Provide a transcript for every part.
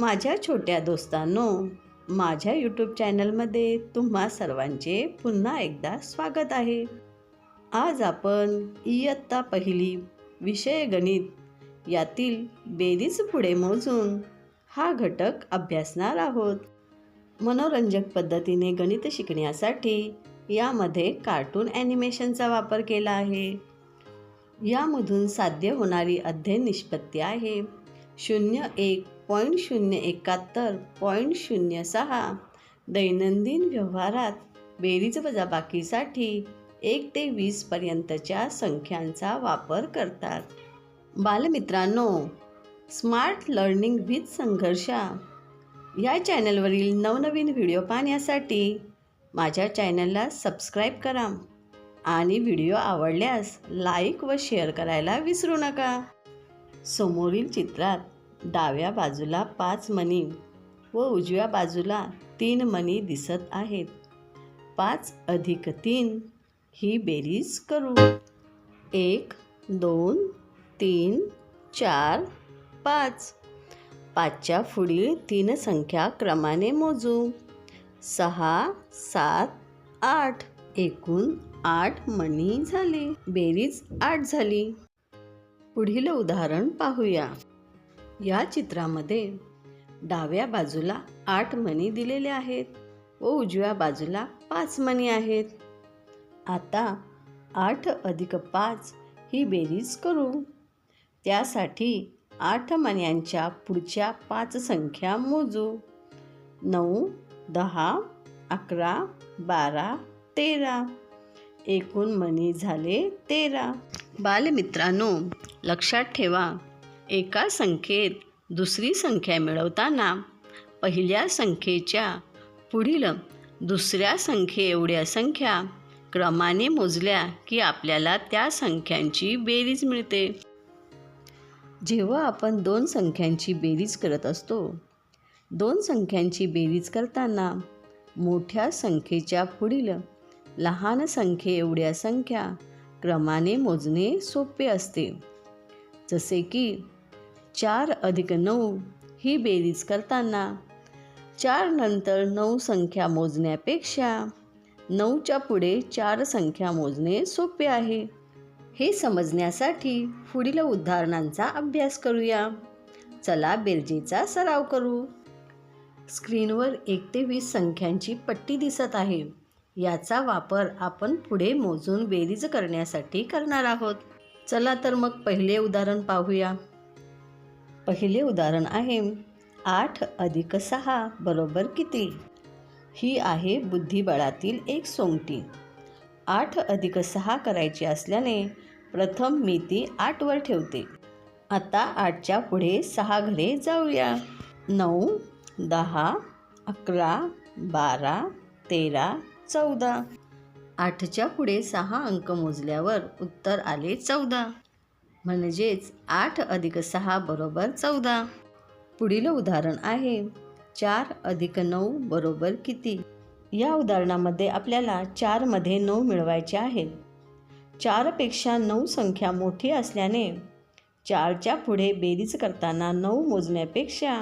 माझ्या छोट्या दोस्तांनो माझ्या यूट्यूब चॅनलमध्ये तुम्हा सर्वांचे पुन्हा एकदा स्वागत आहे. आज आपण इयत्ता पहिली विषय गणित यातील बेरीज पुढे मोजून हा घटक अभ्यासणार आहोत. मनोरंजक पद्धतीने गणित शिकण्यासाठी यामध्ये कार्टून ॲनिमेशनचा वापर केला आहे. यामधून साध्य होणारी अध्ययन निष्पत्ती आहे. शून्य एक पॉईंट शून्य एकाहत्तर पॉईंट शून्य सहा दैनंदिन व्यवहारात बेरीज वजाबाकीसाठी एक ते वीसपर्यंतच्या संख्यांचा वापर करतात. बालमित्रांनो स्मार्ट लर्निंग विथ संघर्षा. या चॅनलवरील नवनवीन व्हिडिओ पाहण्यासाठी माझ्या चॅनलला सबस्क्राईब करा आणि व्हिडिओ आवडल्यास लाईक व शेअर करायला विसरू नका. समोरील चित्रात डाव्या बाजूला पाच मणी व उजव्या बाजूला तीन मणी दिसत आहेत. पाच अधिक तीन ही बेरीज करू. एक दोन तीन चार पाच. पाचच्या पुढील तीन संख्या क्रमाने मोजू. सहा सात आठ. एकूण आठ मणी झाले. बेरीज आठ झाली. पुढील उदाहरण पाहूया. या चित्रामध्ये डाव्या बाजूला आठ मणी दिलेले आहेत व उजव्या बाजूला पाच मणी आहेत. आता आठ अधिक पाच ही बेरीज करू. त्यासाठी आठ मण्यांच्या पुढच्या पाच संख्या मोजू. नऊ दहा अकरा बारा तेरा. एकूण मणी झाले तेरा. बालमित्रांनो लक्षात ठेवा एका संख्येत दुसरी संख्या मिळवताना पहिल्या संख्येच्या पुढील दुसऱ्या संख्ये एवढ्या संख्या क्रमाने मोजल्या की आपल्याला त्या संख्यांची बेरीज मिळते. जेव्हा आपण दोन संख्यांची बेरीज करत असतो दोन संख्यांची बेरीज करताना मोठ्या संख्येच्या पुढील लहान संख्ये एवढ्या संख्या क्रमाने मोजणे सोपे असते. जसे की चार अधिक नऊ ही बेरीज करताना. चार नंतर नऊ संख्या मोजण्यापेक्षा नऊच्या पुढे चार संख्या मोजणे सोपे आहे. हे समजण्यासाठी पुढील उदाहरणांचा अभ्यास करूया. चला बेरजेचा सराव करू. स्क्रीनवर एक ते वीस संख्यांची पट्टी दिसत आहे. याचा वापर आपण पुढे मोजून बेरीज करण्यासाठी करणार आहोत. चला तर मग पहिले उदाहरण पाहूया. पहिले उदाहरण आहे. आठ अधिक सहा बरोबर किती? ही आहे बुद्धिबळातील एक सोंगटी. आठ अधिक सहा करायची असल्याने प्रथम मी ती आठवर ठेवते. आता आठच्या पुढे सहा घरे जाऊया. नऊ दहा अकरा बारा तेरा चौदा. आठच्या पुढे सहा अंक मोजल्यावर उत्तर आले चौदा. म्हणजेच आठ अधिक सहा बरोबर चौदा. पुढील उदाहरण आहे चार अधिक नऊ बरोबर किती? या उदाहरणामध्ये आपल्याला चारमध्ये नऊ मिळवायचे आहेत चारपेक्षा नऊ संख्या मोठी असल्याने चारच्या पुढे बेरीज करताना नऊ मोजण्यापेक्षा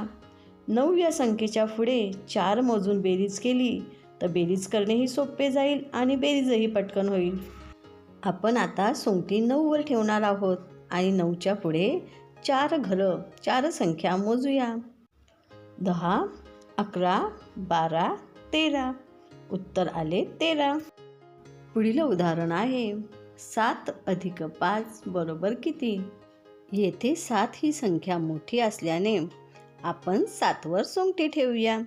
नऊ या संख्येच्या पुढे चार मोजून बेरीज केली तर बेरीज करणेही सोपे जाईल आणि बेरीजही पटकन होईल. आपण आता सोंगटी नऊवर ठेवणार आहोत. आणि नऊच्या पुढे चार घरं चार संख्या मोजूया. दहा अकरा बारा तेरा. उत्तर आले तेरा. पुढील उदाहरण आहे सात अधिक पाच बरोबर किती? येथे सात ही संख्या मोठी असल्याने आपण सातवर सोंगटी ठेवूया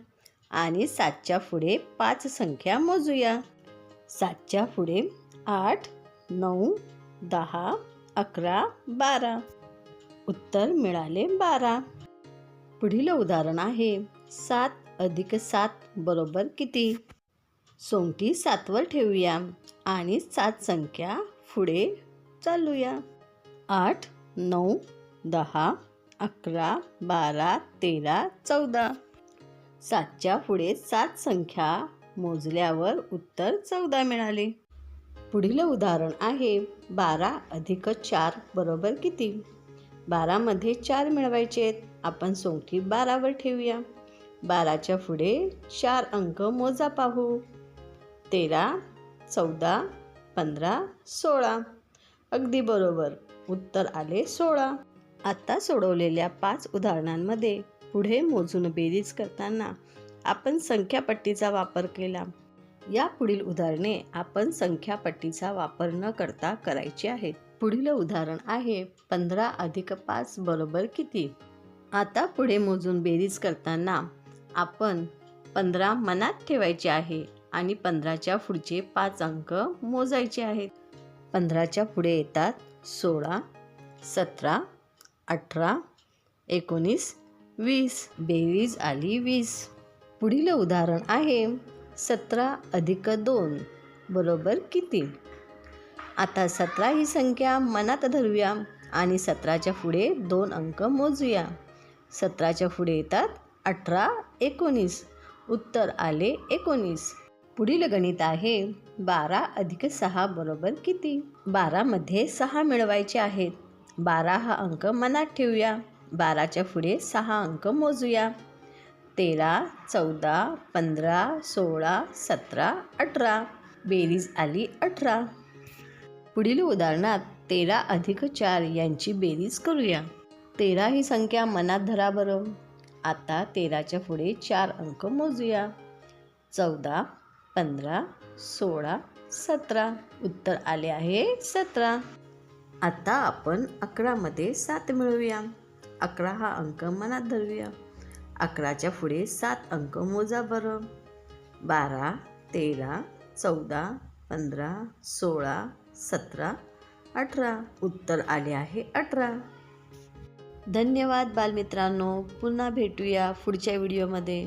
आणि सातच्या पुढे पाच संख्या मोजूया. सातच्या पुढे आठ नऊ दहा अकरा बारा. उत्तर मिळाले बारा. पुढील उदाहरण आहे. सात अधिक सात बरोबर किती? सोंगटी सातवर ठेवूया आणि सात संख्या पुढे चालूया. आठ नऊ दहा अकरा बारा तेरा चौदा. सातच्या पुढे सात संख्या मोजल्यावर उत्तर चौदा मिळाले. पुढील उदाहरण आहे बारा अधिक चार बरोबर किती? बारामध्ये चार मिळवायचे आहेत. आपण सोंगठी बारावर ठेवूया. बाराच्या पुढे चार अंक मोजा पाहू. तेरा चौदा पंधरा सोळा. अगदी बरोबर. उत्तर आले सोळा. आत्ता सोडवलेल्या पाच उदाहरणांमध्ये पुढे मोजून बेरीज करताना आपण संख्यापट्टीचा वापर केला. या पुढील उदाहरणे आपण संख्यापट्टीचा वापर न करता करायची आहेत. पुढील उदाहरण आहे पंधरा अधिक पाच बरोबर किती? आता पुढे मोजून बेरीज करताना आपण पंधरा मनात ठेवायचे आहे आणि पंधराच्या पुढचे पाच अंक मोजायचे आहेत. पंधराच्या पुढे येतात सोळा सतरा अठरा एकोणीस वीस. बेरीज आली वीस. पुढील उदाहरण आहे सतरा अधिक दोन बरोबर किती? आता सतरा ही संख्या मनात धरूया आणि सतराच्या पुढे दोन अंक मोजूया. सतराच्या पुढे येतात अठरा एकोणीस. उत्तर आले एकोणीस. पुढील गणित आहे बारा अधिक सहा बरोबर किती? बारामध्ये सहा मिळवायचे आहेत. बारा हा अंक मनात ठेवूया. बाराच्या पुढे सहा अंक मोजूया. तेरा चौदा पंधरा सोळा सतरा अठरा. बेरीज आली अठरा. पुढील उदाहरणात तेरा अधिक चार यांची बेरीज करूया. तेरा ही संख्या मनात धरा बरं. आता तेराच्या पुढे चार अंक मोजूया. चौदा पंधरा सोळा सतरा. उत्तर आले आहे सतरा. आता आपण अकरामध्ये सात मिळवूया. अकरा हा अंक मनात धरूया. अकराच्या पुढे सात अंक मोजा बरं. बारा तेरा चौदा पंधरा सोळा सतरा अठरा. उत्तर आले आहे अठरा. धन्यवाद बालमित्रांनो. पुन्हा भेटूया पुढच्या व्हिडिओमध्ये.